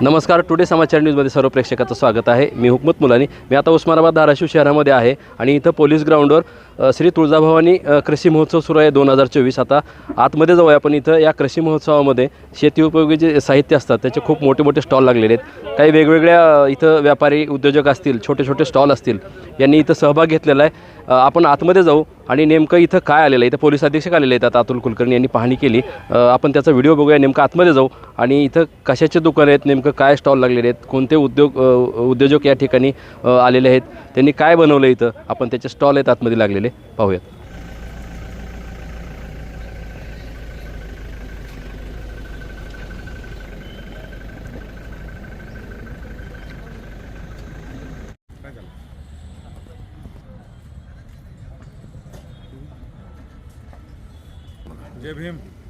नमस्कार टुडे समाचार न्यूजमध्ये सर्व प्रेक्षकाचं स्वागत आहे. मी हुकमत मुलानी. मी आता उस्मानाबाद धाराशिव शहरामध्ये आहे आणि इथं पोलीस ग्राउंडवर श्री तुळजाभवानी कृषी महोत्सव सुरू आहे दोन हजार चोवीस. आता आतमध्ये जाऊया आपण. इथं या कृषी महोत्सवामध्ये शेती उपयोगी जे साहित्य असतात त्याचे खूप मोठे मोठे स्टॉल लागलेले आहेत. काही वेगवेगळ्या इथं व्यापारी उद्योजक असतील छोटे छोटे स्टॉल असतील यांनी इथं सहभाग घेतलेला आहे. आपण आतमध्ये जाऊ. आणि नेमकं इथं काय आलेलं आहे? इथं पोलीस अधीक्षक आलेले आहेत आता अतुल कुलकर्णी यांनी पाहणी केली. आपण त्याचा व्हिडिओ बघूया नेमकं आतमध्ये जाऊ. आणि इथं कशाचे दुकान आहेत नेमकं काय स्टॉल लागलेले आहेत कोणते उद्योग उद्योजक या ठिकाणी आलेले आहेत त्यांनी काय बनवलं इथं? आपण त्याचे स्टॉल आहेत आतमध्ये लागलेले पाहूयात. Cebhim.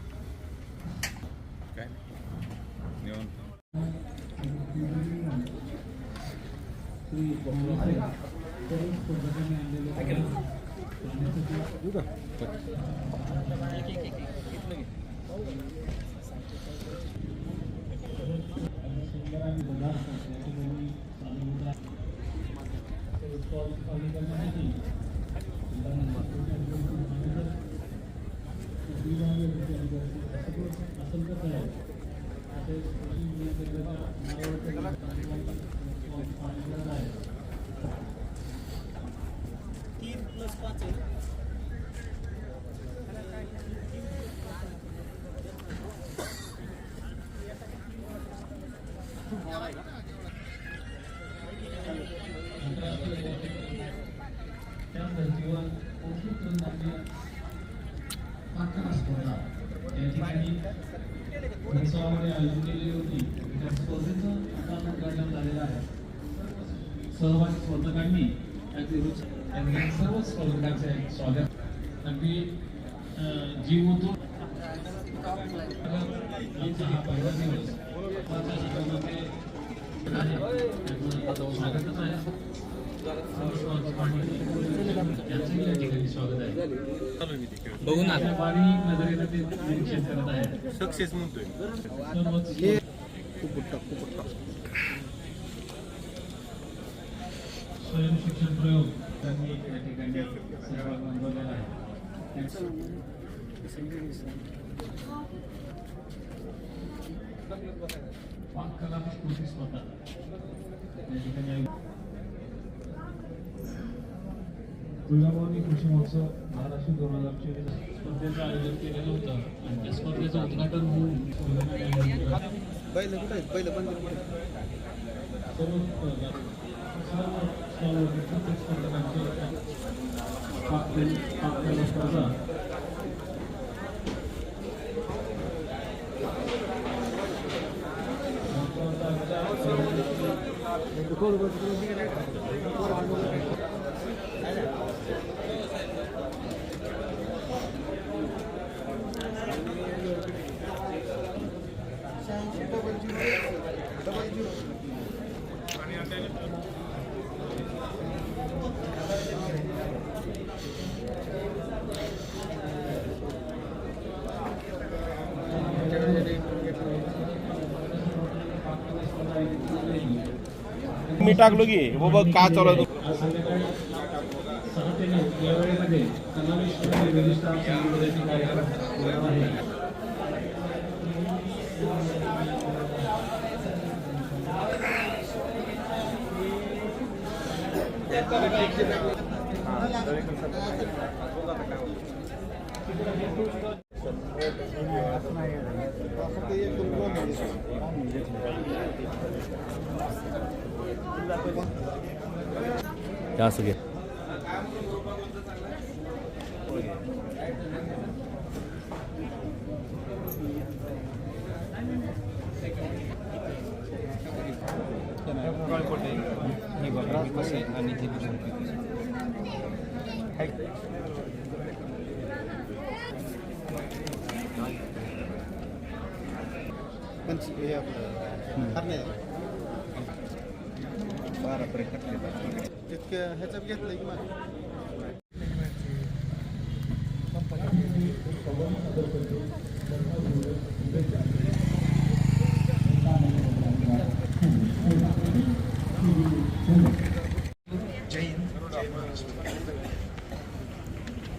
करत आहे सक्सेस म्हणतोय सर्वच स्वयं शिक्षण प्रयोग त्यांनी या ठिकाणी सहभाग नोंदवलेला आहे पाककला कृती स्पर्धा या ठिकाणी तुळजाभवानी कृषी महोत्सव महाराष्ट्र दोन हजार चोवीस स्पर्धेचं आयोजन केलेलं होतं. आणि त्या स्पर्धेचं उद्घाटन होऊन बैल कुठे आहेत? बैल बंद कुठे सर्व स्पर्धा सर्व स्पर्धकांचे प्रत्येक स्पर्धकांचे पाककला पाककला स्पर्धा. मी टाकलो की बघ का चालू आहे आज संध्याकाळी सहा ते नऊ या वेळेमध्ये कलाविष्णू रजिस्ट्रार संघटनेचे कार्यक्रम होणार आहे हे असं घे पंच हे आपलं हरणे बारा पर्यंत तितक्या ह्याच्यात घेतलं की मग?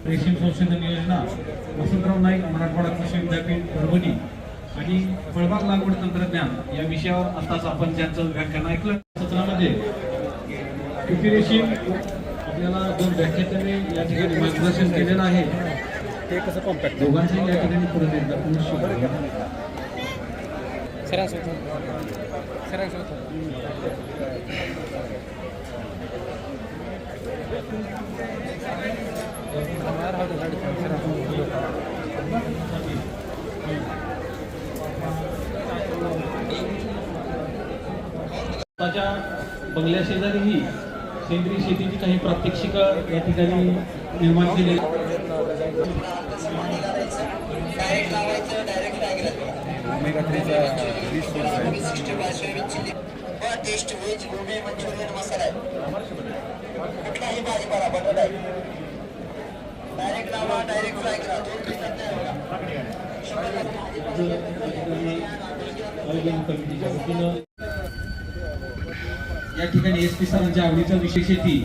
रेशीम संशोधन योजना वसंतराव नाईक मराठवाडा कृषी विद्यापीठ परभणी आणि फळबाग लागवड तंत्रज्ञान या विषयावर आताच आपण ज्यांचं व्याख्यान ऐकलं सत्रामध्ये कृती रेशीम आपल्याला दोन व्याख्यात्याने या ठिकाणी मार्गदर्शन केलेलं आहे. ते कसं कॉम्पॅक्ट दोघांचंही या ठिकाणी पुढे एकदा पुन्हा स्वतःच्या बंगल्या शेजारीही सेंद्रिय शेतीची काही प्रात्यक्षिक या ठिकाणी निर्माण केली taste veg gobi Manchurian masala आहे कुठलाही भाजीपाला बदल आहे डायरेक्ट लावा डायरेक्ट फ्राय करा दोन होणार. आयोजन कमिटीच्या वतीनं या ठिकाणी एस पी सरांच्या आवडीचा विशेष शेती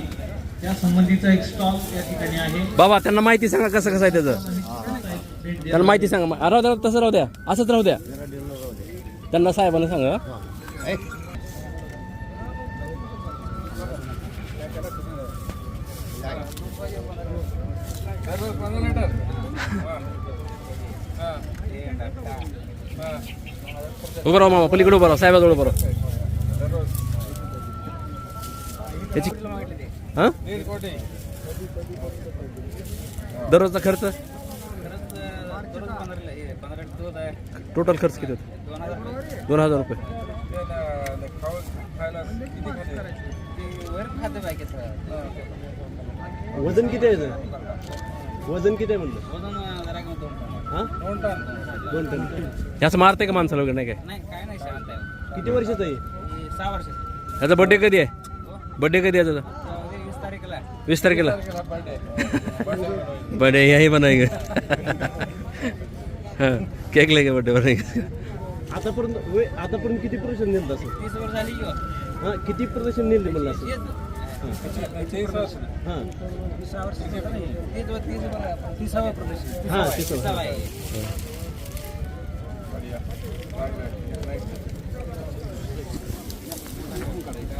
त्या संबंधीचा एक स्टॉल या ठिकाणी आहे. बाबा त्यांना माहिती सांगा कसं कसं आहे त्याचं. त्यांना माहिती सांगा. राहू द्या तसं राहू द्या. असंच राहू द्या. त्यांना साहेबांना सांगा. उभं राहा मामा पलीकडे उभं राहा साहेबाजवळ उभं राहा. त्याची हां? दररोजचा खर्च? टोटल खर्च किती होतो? दोन हजार रुपये. वजन किती आहे याचं? वजन किती आहे म्हणलं? हा? दोन टन. ह्याचं मारते का माणसाला वगैरे नाही काय? नाही काय नाही शांत आहे. किती वर्षाचं आहे? हे सहा वर्षाचे ह्याचा बड्डे कधी आहे? बड्डे कधी आहे त्याचा त्यामध्ये वीस तारीखला. बर्थडे यही बनाएंगे हां केक लेके बर्थडे बनाएंगे आतापर्यंत वे आतापर्यंत किती प्रदर्शन नेलं असं? हो. हां किती प्रदर्शन नेले म्हणलं असं. हां.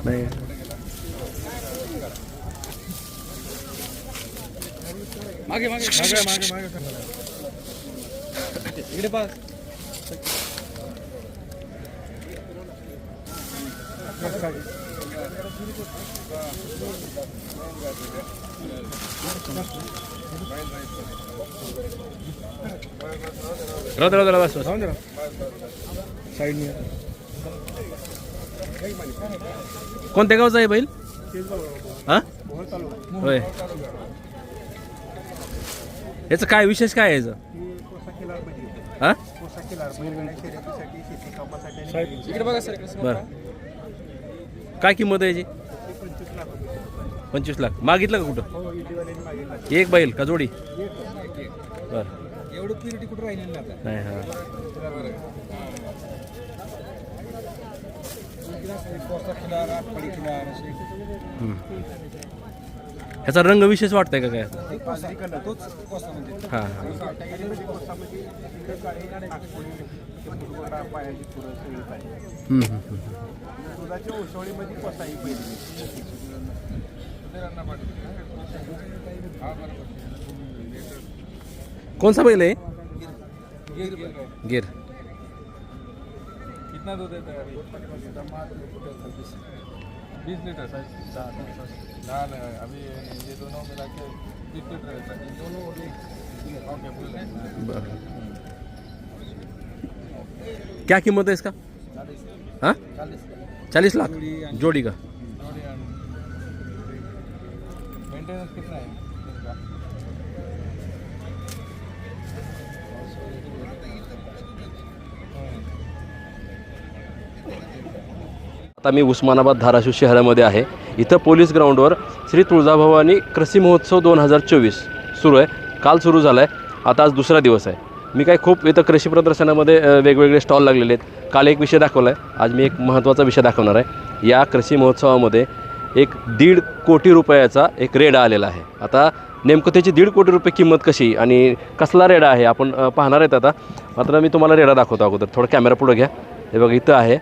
नाही. तिसावं. हां तिसावं ते तिसावं आहे. नाही राहू दे, राहू दे, राहू दे, बस, बस. कोणत्या गावचा आहे बैल? हा? होय. याचं काय विशेष काय आहे याचं? हा? बरं. काय किंमत आहे याची? पंचवीस लाख. मागितलं का कुठं? एक बैल का जोडी? बरं. एवढं कुठं राहिलेली नाही आता. नाही हा. कोसा खिलार, आटपाडी खिलार असे. ह्याचा रंग विशेष वाटतंय का काय? हां हां. हम्म, हम्म, हम्म. सा बैल आहे? गिर. कितना दूध देता है बीस लीटर सर ना ना अभी ये दोनों मिला के बीस लीटर है दोनों ओके फुल क्या कीमत है इसका? हाँ? चालीस। लाख? जोड़ी का। मेंटेनेंस कितना है? आता मी उस्मानाबाद धाराशिव शहरामध्ये आहे. इथं पोलीस ग्राउंडवर श्री तुळजाभवानी कृषी महोत्सव दोन हजार चोवीस सुरू आहे. काल सुरू झाला आहे आता आज दुसरा दिवस आहे. मी काय खूप इथं कृषी प्रदर्शनामध्ये वेगवेगळे स्टॉल लागलेले आहेत. काल एक विषय दाखवला आहे आज मी एक महत्त्वाचा विषय दाखवणार आहे. या कृषी महोत्सवामध्ये एक दीड कोटी रुपयाचा एक रेडा आलेला आहे. आता नेमकं त्याची दीड कोटी रुपये किंमत कशी आणि कसला रेडा आहे आपण पाहणार आहेत आता. मात्र मी तुम्हाला रेडा दाखवतो अगोदर. थोडं कॅमेरा पुढं घ्या. हे बघा इथं आहे.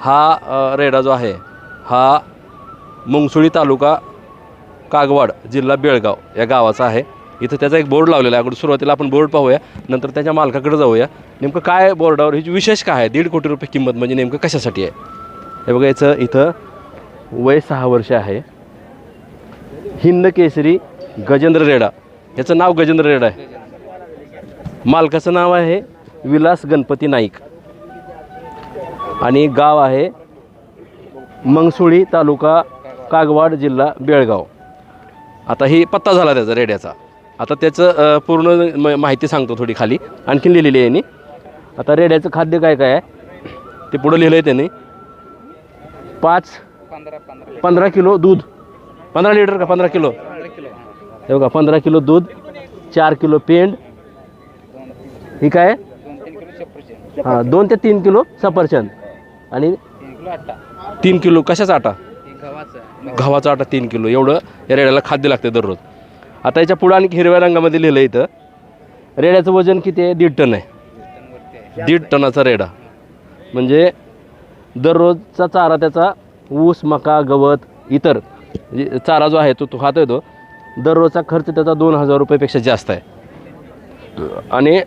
हा रेडा जो आहे हा मुंगसुळी तालुका कागवाड जिल्हा बेळगाव या गावाचा आहे. इथं त्याचा एक बोर्ड लावलेला आहे. अगोदर सुरुवातीला आपण बोर्ड पाहूया नंतर त्याच्या मालकाकडे जाऊया. नेमकं काय बोर्डावर? ही विशेष काय आहे? दीड कोटी रुपये किंमत म्हणजे नेमकं कशासाठी आहे? हे बघा याचं इथं वय सहा वर्ष आहे. हिंद केसरी गजेंद्र रेडा. याचं नाव गजेंद्र रेडा आहे. मालकाचं नाव आहे विलास गणपती नाईक. आणि गाव आहे मंगसुळी तालुका कागवाड जिल्हा बेळगाव. आता ही पत्ता झाला त्याचा रेड्याचा. आता त्याचं पूर्ण म माहिती सांगतो थोडी खाली. आणखीन लिहिलेली आहे यांनी. आता रेड्याचं खाद्य काय काय आहे? ते पुढं लिहिलं आहे त्यांनी. पाच पंधरा किलो दूध. पंधरा लिटर का पंधरा किलो? हे बघा पंधरा किलो दूध चार किलो पेंड. ही काय हां दोन ते तीन किलो सफरचंद. आणि तीन किलो कशाचा आटा? गव्हाचा. आटा तीन किलो. एवढं या रेड्याला खाद्य लागते दररोज. आता याच्या पुढं आणखी हिरव्या रंगामध्ये लिहिलं इथं. रेड्याचं वजन किती आहे? दीड टन आहे. दीड टनाचा रेडा. म्हणजे दररोजचा चारा त्याचा ऊस मका गवत इतर जे चारा जो आहे तो तो खातो तो दररोजचा खर्च त्याचा दोन हजार रुपयापेक्षा जास्त आहे. आणि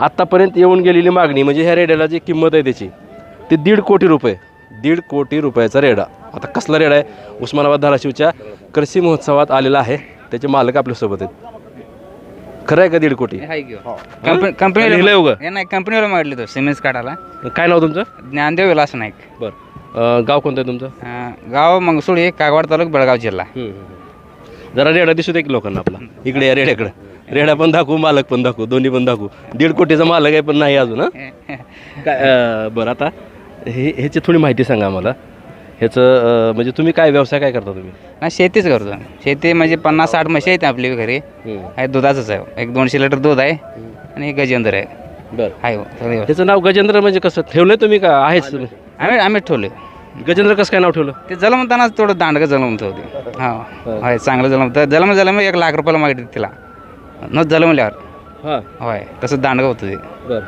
आत्तापर्यंत येऊन गेलेली मागणी म्हणजे ह्या रेड्याला जी किंमत आहे त्याची ती दीड कोटी रुपये दीड कोटी रुपयाचा रेडा. आता कसला रेडा आहे? उस्मानाबाद धाराशिवच्या कृषी महोत्सवात आलेला आहे. त्याचे मालक आपल्यासोबत आहेत. खरं आहे का दीड कोटी? कंपनी लिहिलंय उगं? हे नाही कंपनीला मागितले तो सिमेंट्स काढायला काय नाव तुमचं? ज्ञानदेव विलास नाईक. बरं. अं, गाव कोणतं आहे तुमचं? अं, गाव मंगसुळी कागवाड तालुका बेळगाव जिल्हा. जरा रेडा दिसू दे की लोकांना आपला. इकडे या रेड्याकडे. रेडा पण दाखवू मालक पण दाखवू दोन्ही पण दाखवू. दीड कोटीचा मालक आहे पण नाही अजून हं? काय अं, बरं आता. हे ह्याची थोडी माहिती सांगा आम्हाला. ह्याचं म्हणजे तुम्ही काय व्यवसाय काय करता तुम्ही? नाही शेतीच करतो. शेती म्हणजे पन्नास साठ म्हशी आहेत आपली घरी. आहे दुधाचंच आहे. एक दोनशे लिटर दूध आहे आणि हे गजेंद्र आहे. बरं. आहे हो, सगळे व्यवस्थित. ह्याचं नाव गजेंद्र म्हणजे कसं? ठेवलंय तुम्ही का? आहेच तुम्ही? आम्ही आम्ही ठेवले गजेंद्र कसं काय नाव ठेवलं? ते जलमतानाच थोडं दांडगं जलमत होते हा होय चांगलं जलमत. जलम जलम एक लाख रुपयाला मागितले तिला. न जलमल्यावर. हां. होय तसं दांडगं होतं ते. बरं.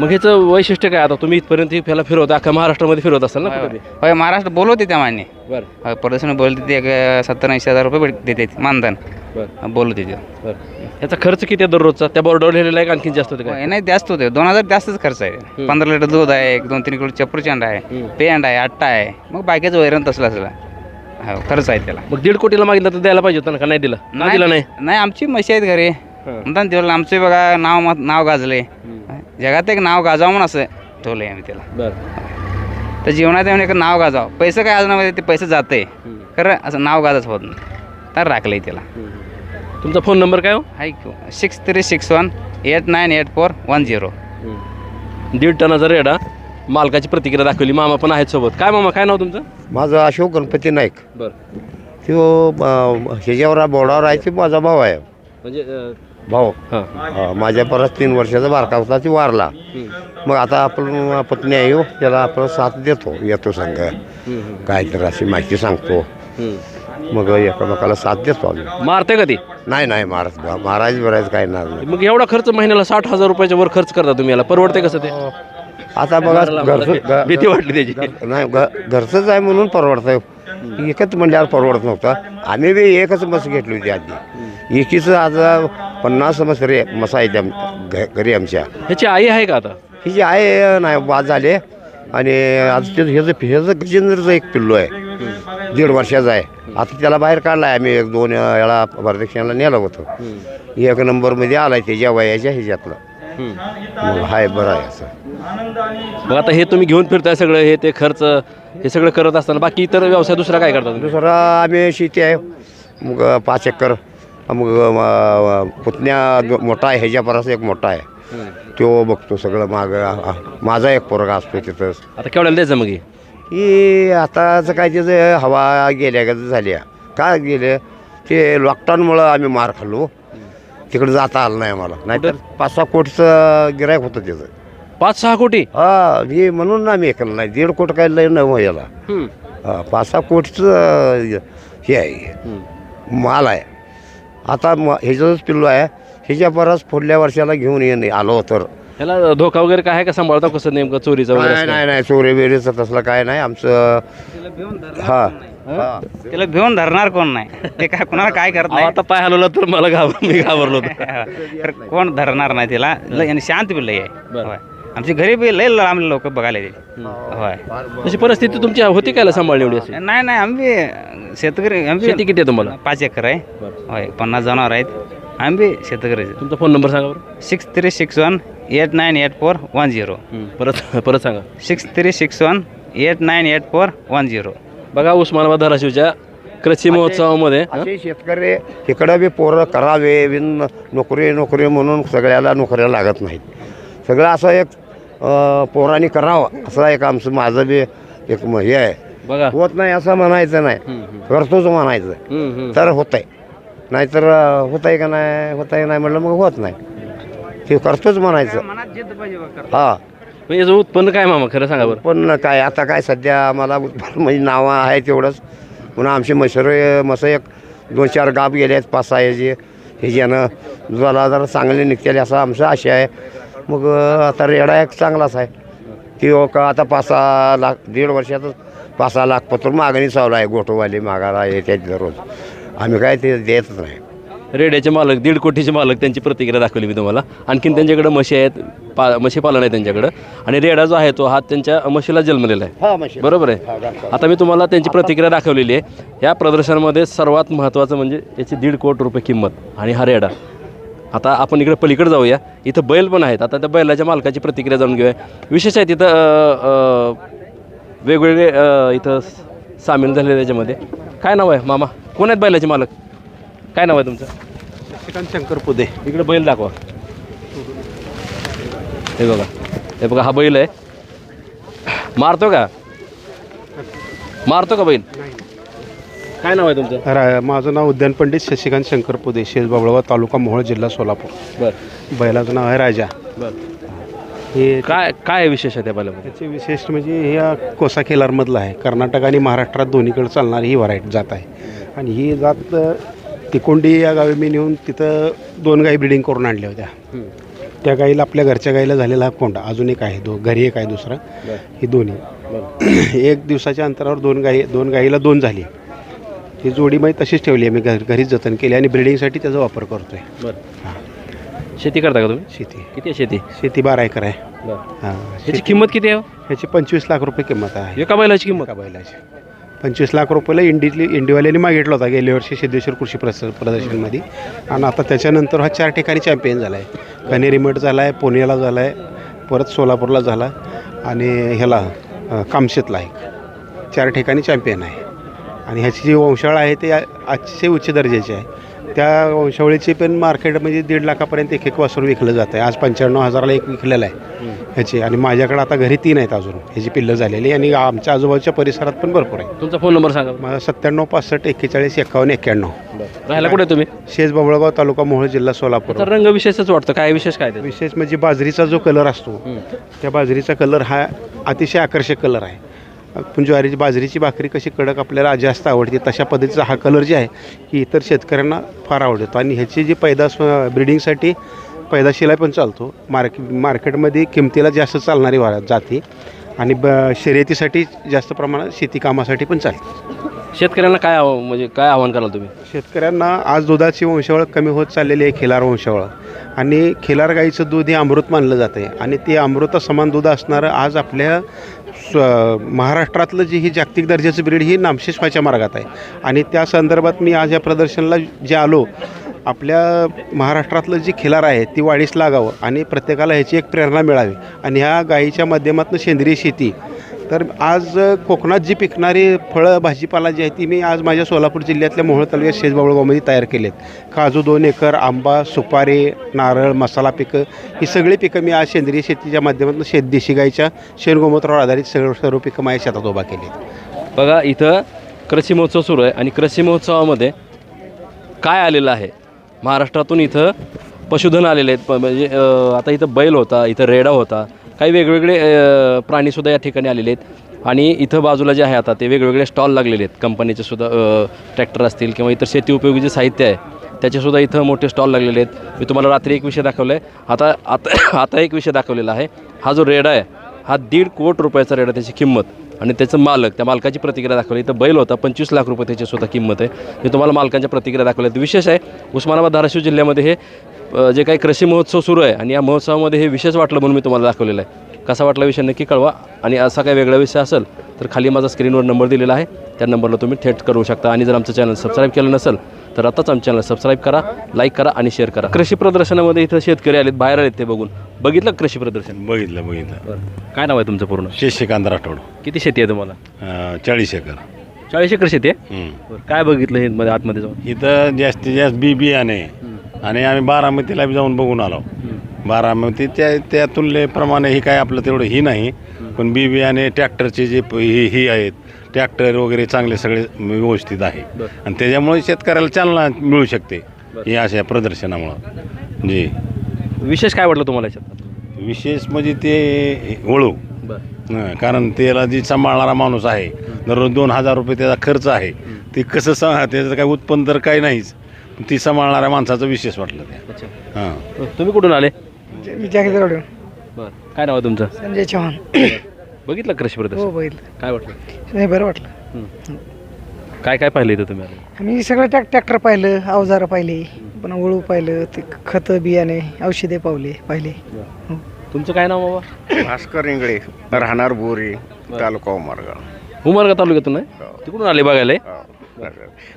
मग ह्याचं वैशिष्ट्य काय आता? तुम्ही इथपर्यंत ही फेला फिरवता महाराष्ट्रामध्ये फिरवत असाल ना होय, कुठे होय. होय महाराष्ट्र बोलवते त्या मान्य. बरं. होय प्रदर्शन बोलते ते एक सत्तर ऐंशी हजार रुपये भेट- देते मानधन. बरं. बोलवते ते. बरं. ह्याचा खर्च किती आहे दररोजचा? त्या बोर्डावर लिहिलेला आहे का आणखीन जास्त होते काय? होय, नाही जास्त होते दोन हजार जास्तच खर्च आहे. पंधरा लिटर दूध आहे एक दोन तीन किलो चप्परचंड आहे पेंड आहे आट्टा आहे. मग बाकीचं वैरण तसलं असलं. हो खर्च आहे त्याला. मग दीड कोटीला मागितलं तर द्यायला पाहिजे होतं ना का? नाही दिलं. नाही दिला नाही? नाही आमची म्हशी आहेत घरी. म्हणतात आमचे बघा नाव नाव गाजले. जगात एक नाव गाजावं म्हणून असं ठेवलंय आम्ही त्याला. बरं. तर जीवनात येऊन एक नाव गाजावं. पैसे काय आज ते पैसे जाते. खरं असं नाव गाजत होत नाही. तर राखलंय त्याला. तुमचा फोन नंबर काय हो? Hi six three six one eight nine eight four one zero. दीड टनाचा रेडा. मालकाची प्रतिक्रिया दाखवली. मामा पण आहेत सोबत. काय मामा काय नाव तुमचं? माझं अशोक गणपती नाईक. बरं. तो अं, ह्याच्यावर बोर्डावर आहे ते माझा भाऊ आहे. म्हणजे अं, भाऊ हां. अं, माझ्या परत तीन वर्षाचा बारका होता ती वारला मग आता आपण पत्नी आहे हो, त्याला आपण साथ देतो येतो संघ काय तर अशी माहिती सांगतो. मग एकमेकाला साथ देतो आम्ही. मारते का ती नाही नाही महाराज महाराज बरायच काय येणार नाही मग एवढा खर्च महिन्याला साठ हजार रुपयाच्या वर खर्च करता तुम्ही याला? परवडते कसं ते? आता बघा घरचं भीती वाटली त्याची. घ- नाही घ- घरचंच आहे म्हणून परवडतंय. एकच म्हणल्यावर परवडत नव्हतं. आम्ही बी एकच मस घेतली होती आधी. एकीच आज पन्नास मस रे मसा आहेत आम- घ- घरी आमच्या. ह्याची आई आहे का आता? ही जी आहे नाही बाद झाले. आणि आज ते ह्याचं ह्याचं गजेंद्रचं एक पिल्लू आहे. दीड वर्षाचा आहे. आता त्याला बाहेर काढला आहे आम्ही. एक दोन वेळा प्रदक्षिणाला नेलं होतं. एक नंबरमध्ये आलाय त्याच्या वयाच्या ह्याच्यातलं. मग हाय बरं आहे असं. मग आता हे तुम्ही घेऊन फिरताय सगळं हे ते खर्च हे सगळं करत असताना बाकी इतर व्यवसाय दुसरा काय करता तुम्ही? दुसरा आम्ही शेती आहे. मग पाच एकर. मग म- पुतण्या दो- मोठा आहे ह्याच्या परस एक मोठा आहे. तो बघतो सगळं माग माझा एक पोरगा असतो तिथंच. आता केवढ्याला द्यायचं मग हे? ही आताचं काय त्याचं हवा गेल्या का झाल्या. काय गेले? ते लॉकडाऊनमुळं आम्ही मार खाल्लो. तिकडे जाता आलं नाही आम्हाला. नाहीतर पाच सहा कोटीचं गिरायक होतं त्याचं. पाच सहा कोटी? हा हे म्हणून आम्ही हे केलं नाही. दीड कोट काय लय नव याला. हम्म. हा, पाच सहा कोटीचं हे आहे. माल आहे. आता म ह्याच्यातच पिल्लू आहे. ह्याच्या बराच पुढल्या वर्षाला घेऊन येणे आलो तर. ह्याला धोका वगैरे काय आहे का सांभाळता कसं नेमकं चोरीचा वगैरे नाही असं? नाही नाही. चोरी बिरीचं तसलं काय नाही. आमचं हा. हा. त्याला भिवून धरणार कोण नाही? ते काय कोणाला काय करत अहो, नाही? आता पाय हलवला तर मला घाबर मी घाबरलो होतो. तर कोण धरणार नाही आणि शांत बी लय आहे. होय. आमची घरी बी लय लांब लोक बघायला येते होय. अशी परिस्थिती तुमची होती काय सांभाळली एवढी अशी? नाही नाही आम्ही शेतकरी आम्ही शेती किती आहे तुम्हाला? पाच एकर आहे. होय पन्नास जनावर आहेत. आम्ही शेतकरी तुमचा फोन नंबर सांगा बरं. Six three six one eight nine eight four one zero. परत परत सांगा. Six three six one eight nine eight four one zero. बघा उस्मानाबाद धाराशिवच्या कृषी महोत्सवामध्ये? असे शेतकरी इकडं बी पोरं करावे बिन नोकरी नोकरी म्हणून सगळ्याला नोकऱ्या लागत नाहीत. सगळं असं एक पोरांनी करावं. असं एक आमचं माझं बी एक हे आहे. बघा. होत नाही असं म्हणायचं नाही. करतोच म्हणायचं. तर होत आहे नाहीतर होत आहे का नाही होत आहे नाही म्हणलं मग होत नाही. ते करतोच म्हणायचं. हां. याचं उत्पन्न काय मामा खरं सांगा बरं. पण काय आता काय सध्या आम्हाला उत्पन्न म्हणजे नावं आहे तेवढंच. पुन्हा आमचे मशर मस एक दोन चार गाप गेले आहेत पाच सहा ह्याचे ह्याच्यानं जरा जरा चांगले निघतेले असं आमचं आशा आहे. मग आता रेडा एक चांगलाच आहे. की हो का आता पाच सहा लाख दीड वर्षातच पाच सहा लाख पत्र मागणी चालू आहे गोठोवाली मागायला येतात दररोज आम्ही काय ते देतच नाही. रेड्याचे मालक दीड कोटीचे मालक त्यांची प्रतिक्रिया दाखवली मी तुम्हाला. आणखीन त्यांच्याकडे म्हशी आहेत पा म्हशी पालन आहे त्यांच्याकडं. आणि रेडा जो आहे तो हा त्यांच्या म्हशीला जन्मलेला आहे. हा बरोबर आहे? आता मी तुम्हाला त्यांची प्रतिक्रिया दाखवलेली आहे. या प्रदर्शनामध्ये सर्वात महत्त्वाचं म्हणजे याची दीड कोट रुपये किंमत आणि हा रेडा. आता आपण इकडे पलीकडे जाऊया. इथं बैल पण आहेत. आता त्या बैलाच्या मालकाची प्रतिक्रिया जाणून घेऊया. विशेष आहे तिथं वेगवेगळे इथं सामील झालेले त्याच्यामध्ये. काय नाव आहे? मामा. कोण आहेत बैलाचे मालक? काय नाव आहे तुमचं? शशिकांत शंकर पुदे. इकडे बैल दाखवा. हे बघा. हे बघा हा बैल आहे. मारतो का? मारतो का बैल? काय नाव आहे तुमचं? रा माझं नाव उद्यान पंडित शशिकांत शंकर पुदे शेजबाबळगाव तालुका मोहोळ जिल्हा सोलापूर. बरं. बैलाचं नाव आहे राजा. बरं. हे काय काय विशेष आहे त्या बैलामध्ये? त्याचे विशेष म्हणजे हे या कोसा खेलारमधलं आहे. कर्नाटक आणि महाराष्ट्रात दोन्हीकडे चालणारी ही व्हरायटी जात आहे. आणि ही जात अ, तिकोंडी या गावी मी नेऊन तिथं दोन गाई ब्रिडिंग करून आणल्या होत्या. त्या गाईला आपल्या घरच्या गाईला झालेला हा कोंडा अजून एक आहे दो घरी एक आहे दुसरा. ही दोन्ही. एक दिवसाच्या अंतरावर दोन गाई दोन गाईला दोन झाली. ही जोडी माही तशीच ठेवली आहे. मी घर घरीच जतन केली आणि ब्रिडिंगसाठी त्याचा वापर करतो आहे बरं शेती करता का तुम्ही? शेती. किती आहे शेती? शेती बारा एकर आहे. बरं. हां. याची किंमत किती आहे? हो? ह्याची पंचवीस लाख रुपये किंमत आहे. एका बैलाची किंमत? एका बैलाची. पंचवीस लाख रुपयाला इंडीतली इंडिवाल्याने मागितला होता गेल्या वर्षी सिद्धेश्वर कृषी प्रस प्रदर्शनमध्ये. आणि आता त्याच्यानंतर हा चार ठिकाणी चॅम्पियन झाला आहे कनेरी मठ झाला आहे पुण्याला झाला आहे परत सोलापूरला झाला आणि ह्याला अ, कामशेतला एक. चार ठिकाणी चॅम्पियन आहे. आणि ह्याची जी वंशावळ आहे ते अतिशय उच्च दर्जाची आहे. त्या वंशावळीची पण मार्केट म्हणजे दीड लाखापर्यंत एक एक वासरू विकलं जातं आहे. आज पंच्याण्णव हजाराला एक विकलेलं आहे ह्याची. आणि माझ्याकडे आता घरी तीन आहेत अजून. ह्याची पिल्लं झालेली आणि आमच्या आजूबाजूच्या परिसरात पण भरपूर आहे. तुमचा फोन नंबर सांगा. माझा सत्त्याण्णव पासष्ट एक्केचाळीस एक्कावन्न एक्क्याण्णव. राहायला कुठे तुम्ही? शेज बबळगाव तालुका मोहोळ जिल्हा सोलापूर. तर रंग विशेषच वाटतं. काय विशेष काय ते? विशेष म्हणजे बाजरीचा जो कलर असतो त्या बाजरीचा कलर हा अतिशय आकर्षक कलर आहे. आपण ज्वारीची बाजरीची भाकरी कशी कडक आपल्याला जास्त आवडते तशा पद्धतीचा हा कलर जे आहे ही इतर शेतकऱ्यांना फार आवडतो. आणि ह्याची जी पैदास ब्रिडिंगसाठी पैदाशिला पण चालतो. मार्के मार्केटमध्ये किमतीला जास्त चालणारी वा जाती. आणि ब शर्यतीसाठी जास्त प्रमाणात शेती कामासाठी पण चालते. शेतकऱ्यांना काय आव म्हणजे काय आव्हान कराल तुम्ही? शेतकऱ्यांना आज दुधाची वंशावळ कमी होत चाललेली आहे खिलार वंशावळ. आणि खिलार गाईचं दूध हे अमृत मानलं जातं आहे. आणि ते अमृता समान दूध असणारं आज आपल्या स्व महाराष्ट्रातलं जे ही जागतिक दर्जाचं ब्रीड ही नामशेष व्हायच्या मार्गात आहे. आणि त्या संदर्भात मी आज या प्रदर्शनाला जे आलो आपल्या महाराष्ट्रातलं जी खिलार आहे ती वाढीस लागावं आणि प्रत्येकाला ह्याची एक प्रेरणा मिळावी. आणि ह्या गाईच्या माध्यमातून सेंद्रिय शेती. तर आज कोकणात जी पिकणारी फळं भाजीपाला जी आहे ती मी आज माझ्या सोलापूर जिल्ह्यातल्या मोहोळ तालुक्यात शेजबावळगावमध्ये तयार केलेत. काजू दोन एकर आंबा सुपारी नारळ मसाला पिकं ही सगळी पिकं मी आज सेंद्रिय शेतीच्या माध्यमातून शेत देशी गाईच्या शेणगोमूत्रावर आधारित सर्व सर्व पिकं माझ्या शेतात उभा केली बघा इथं कृषी महोत्सव सुरू आहे आणि कृषी महोत्सवामध्ये काय आलेलं आहे? महाराष्ट्रातून इथं पशुधन आलेले आहेत. प- म्हणजे आता इथं बैल होता इथं रेडा होता काही वेगवेगळे प्राणीसुद्धा या ठिकाणी आलेले आहेत. आणि इथं बाजूला जे आहे आता ते वेगवेगळे स्टॉल लागलेले आहेत. कंपनीचे सुद्धा ट्रॅक्टर असतील किंवा इतर शेती उपयोगी जे साहित्य आहे त्याचेसुद्धा इथं मोठे स्टॉल लागलेले आहेत. मी तुम्हाला रात्री एक विषय दाखवला आहे आता आता आता एक विषय दाखवलेला आहे. हा जो रेडा आहे हा दीड कोट रुपयाचा रेडा त्याची किंमत. आणि त्याचं मालक त्या मालकाची प्रतिक्रिया दाखवली. इथं बैल होता पंचवीस लाख रुपये त्याची सुद्धा किंमत आहे. मी तुम्हाला मालकांच्या प्रतिक्रिया दाखवल्या. आहेत विशेष आहे उस्मानाबाद धाराशिव जिल्ह्यामध्ये हे जे काही कृषी महोत्सव सुरू आहे आणि या महोत्सवामध्ये हे विशेष वाटलं म्हणून मी तुम्हाला दाखवलेलं आहे. कसा वाटला विषय नक्की कळवा. आणि असा काही वेगळा विषय असेल तर खाली माझा स्क्रीनवर नंबर दिलेला आहे. त्या नंबरला तुम्ही थेट करू शकता. आणि जर आमचं चॅनल सबस्क्राईब केलं नसेल तर आताच आमचं चॅनल सबस्क्राईब करा लाईक करा आणि शेअर करा. कृषी प्रदर्शनामध्ये इथं शेतकरी आलेत बाहेर आलेत ते बघून. बघितलं कृषी प्रदर्शन? बघितलं बघितलं. बरं. काय नाव आहे तुमचं पूर्ण? शशिकांत राठोड. किती शेती आहे तुम्हाला? अं, चाळीस एकर. चाळीस एकर शेती आहे? हं. बरं काय बघितलं हे मध्ये आतमध्ये जाऊन? इथं जास्तीत जास्त बी बियाणे. आणि आम्ही बारामतीला बी जाऊन बघून आलो. बारामती त्या त्या तुलनेप्रमाणे ही काय आपलं तेवढं ही नाही. पण बी बियाणे ट्रॅक्टरचे जे प- ही ही आहेत ट्रॅक्टर वगैरे चांगले सगळे व्यवस्थित आहे. आणि त्याच्यामुळे शेतकऱ्याला चालना मिळू शकते ही अशा प्रदर्शनामुळं. जी. विशेष काय वाटलं तुम्हाला याच्यात? विशेष म्हणजे ते वळू. बरं. कारण त्याला जी सांभाळणारा माणूस आहे दररोज दोन हजार रुपये त्याचा खर्च आहे. ते कसं सा त्याचं काही उत्पन्न तर काही नाहीच. ती सांभाळणाऱ्या माणसाचा विशेष वाटलं ते. अच्छा. हां. तुम्ही कुठून आले? मी बरं. काय नाव आहे तुमचं? संजय चव्हाण. बघितलं कृषी प्रदर्शन हो बघितलं. काय वाटलं? नाही बरं वाटलं. हं. काय काय पाहिलं इथं तुम्ही? आम्ही सगळं ट्रॅक ट्रॅक्टर पाहिलं अवजारं पाहिले पुन्हा वळू पाहिलं ते खतं बियाणे औषधे पावले पाहिले. तुमचं काय नाव बाबा? भास्कर इंगळे राहणार बोरी. तालुका उमरगाव उमरगा तालुक्यातून आहे? तिकडून आले बघायला? हे?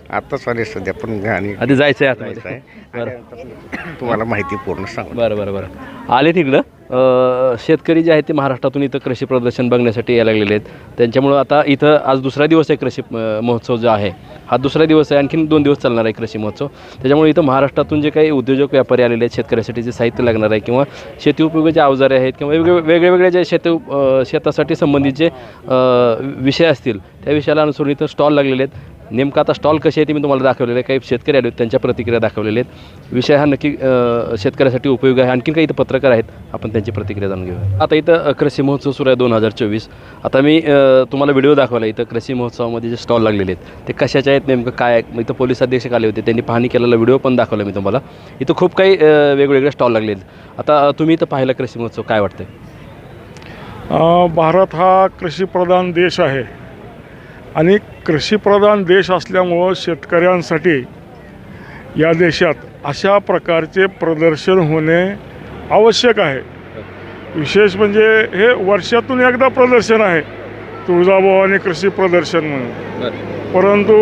आत्ताच आले सध्या पण आणि आधी जायचं आहे आतमध्ये बरं. तुम्हाला माहिती पूर्ण सांग बरं बरं बरं. आले तिकडं अं, शेतकरी जे आहेत ते महाराष्ट्रातून इथं कृषी प्रदर्शन बघण्यासाठी यायला लागलेले आहेत. त्यांच्यामुळं आता इथं आज दुसरा दिवस आहे कृषी अं, महोत्सव जो आहे. हा दुसरा दिवस आहे आणखीन दोन दिवस चालणार आहे कृषी महोत्सव. त्याच्यामुळे इथं महाराष्ट्रातून जे काही उद्योजक व्यापारी आलेले आहेत शेतकऱ्यासाठी जे साहित्य लागणार आहे किंवा शेती उपयोगी जे अवजारे आहेत किंवा वेगळे वेगळे वेगळे जे शेती शेतासाठी संबंधित जे अं, विषय असतील त्या विषयाला अनुसरून इथं स्टॉल लागलेले आहेत. नेमकं आता स्टॉल कसे आहे ते मी तुम्हाला दाखवलेले आहे. काही शेतकरी आले आहेत त्यांच्या प्रतिक्रिया दाखवलेल्या आहेत. विषय हा नक्की शेतकऱ्यासाठी उपयोगी आहे. आणखीन काही इथं पत्रकार आहेत आपण त्यांची प्रतिक्रिया जाणून घेऊया. आता इथं कृषी महोत्सव सुरू आहे दोन हजार चोवीस. आता मी तुम्हाला व्हिडिओ दाखवला इथं कृषी महोत्सवामध्ये जे स्टॉल लागलेले आहेत ते कशाचे आहेत नेमकं काय आहे? इथं पोलीस अधीक्षक आले होते त्यांनी पाहणी केलेला व्हिडिओ पण दाखवला मी तुम्हाला. इथं खूप काही वेगवेगळे स्टॉल लागले आहेत. आता तुम्ही इथं पाहिलं कृषी महोत्सव काय वाटतं भारत हा कृषीप्रधान देश आहे. आणि कृषीप्रधान देश असल्यामुळं शेतकऱ्यांसाठी या देशात अशा प्रकारचे प्रदर्शन होणे आवश्यक आहे. विशेष म्हणजे हे वर्षातून एकदा प्रदर्शन आहे तुळजाभवानी कृषी प्रदर्शन म्हणून. परंतु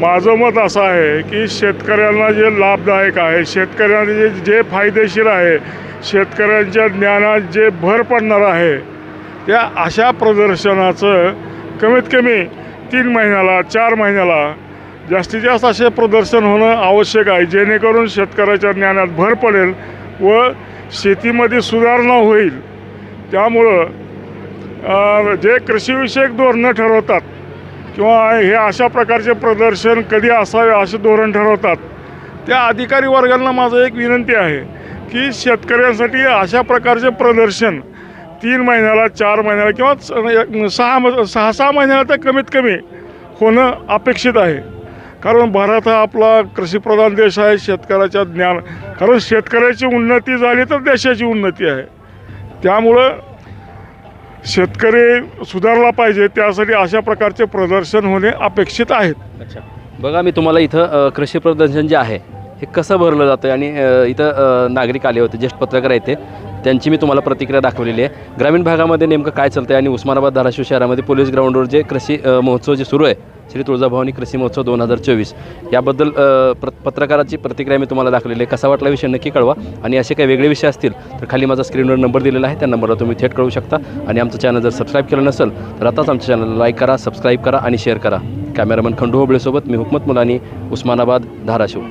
माझं मत असं आहे की शेतकऱ्यांना जे लाभदायक आहे शेतकऱ्यांना जे जे फायदेशीर आहे शेतकऱ्यांच्या ज्ञानात जे भर पडणार आहे त्या अशा प्रदर्शनाचं कमीत कमी तीन महिन्याला चार महिन्याला जास्तीत जास्त असे प्रदर्शन होणं आवश्यक आहे जेणेकरून शेतकऱ्याच्या ज्ञानात भर पडेल व शेतीमध्ये सुधारणा होईल. त्यामुळं जे कृषीविषयक धोरणं ठरवतात किंवा हे अशा प्रकारचे प्रदर्शन कधी असावे असे धोरण ठरवतात त्या अधिकारी वर्गांना माझं एक विनंती आहे की शेतकऱ्यांसाठी अशा प्रकारचे प्रदर्शन तीन महिन्याला चार महिन्याला किंवा सहा म- सहा सहा महिन्याला तर कमीत कमी होणं अपेक्षित आहे. कारण भारत हा आपला कृषीप्रधान देश आहे शेतकऱ्याच्या ज्ञान कारण शेतकऱ्याची उन्नती झाली तर देशाची उन्नती आहे. त्यामुळं शेतकरी सुधारला पाहिजे त्यासाठी अशा प्रकारचे प्रदर्शन होणे अपेक्षित आहेत अच्छा. बघा मी तुम्हाला इथं कृषी प्रदर्शन जे आहे हे कसं भरलं जातं आणि इथं नागरिक आले होते ज्येष्ठ पत्रकार आहेत ते. त्यांची मी तुम्हाला प्रतिक्रिया दाखवलेली आहे. ग्रामीण भागामध्ये नेमकं काय चालतं आहे आणि उस्मानाबाद धाराशिव शहरामध्ये पोलीस ग्राउंडवर जे कृषी महोत्सव जे सुरू आहे श्री तुळजाभवानी कृषी महोत्सव दोन हजार चोवीस याबद्दल प्र पत्रकाराची प्रतिक्रिया मी तुम्हाला दाखवलेली आहे. कसा वाटला विषय नक्की कळवा. आणि असे काही वेगळे विषय असतील तर खाली माझा स्क्रीनवर नंबर दिलेला आहे. त्या नंबरला तुम्ही थेट कळू शकता. आणि आमचं चॅनल जर सबस्क्राईब केलं नसेल तर आताच आमच्या चॅनलला लाईक करा सबस्क्राईब करा आणि शेअर करा. कॅमेरामन खंडू होबळेसोबत मी हुकमत मुलानी उस्मानाबाद धाराशिव.